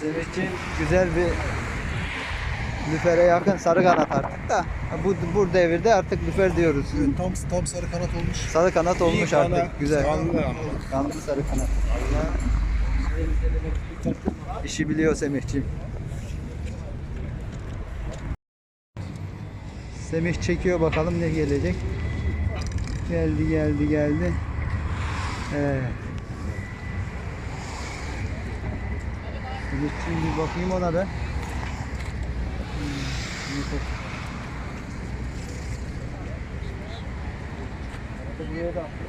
Semihçi güzel bir lüfere yakın sarı kanat artık da bu bu devirde artık lüfer diyoruz. Evet, tam tam sarı kanat olmuş. Sarı kanat olmuş kana, artık güzel. kanlı. Kanlı sarı kanat. İşi biliyor Semihçim. Semih çekiyor bakalım ne gelecek. Geldi geldi geldi. Evet. Semihçim bir bakayım ona şimdi çok- Buraya da attı.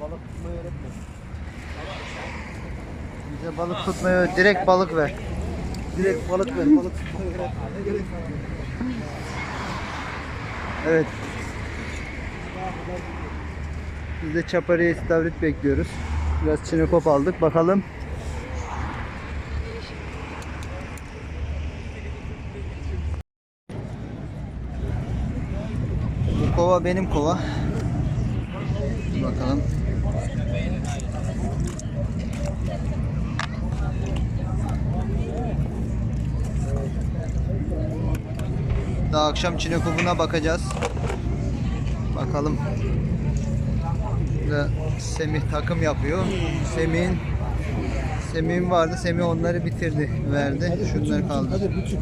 Balık tutmayı öğretme. Bize balık tutmayı öğret. Direkt balık ver. Direkt balık ver. Balık tutmayı öğretme. Evet. Biz de çapariye istavrit bekliyoruz. Biraz çinekop aldık. Bakalım. Bu kova benim kova. Bakalım. Daha akşam çinekopuna bakacağız. Bakalım. Burada Semih takım yapıyor. Semih'in Semih'in vardı. Semih onları bitirdi, verdi. Şunlar kaldı. Hadi bütün.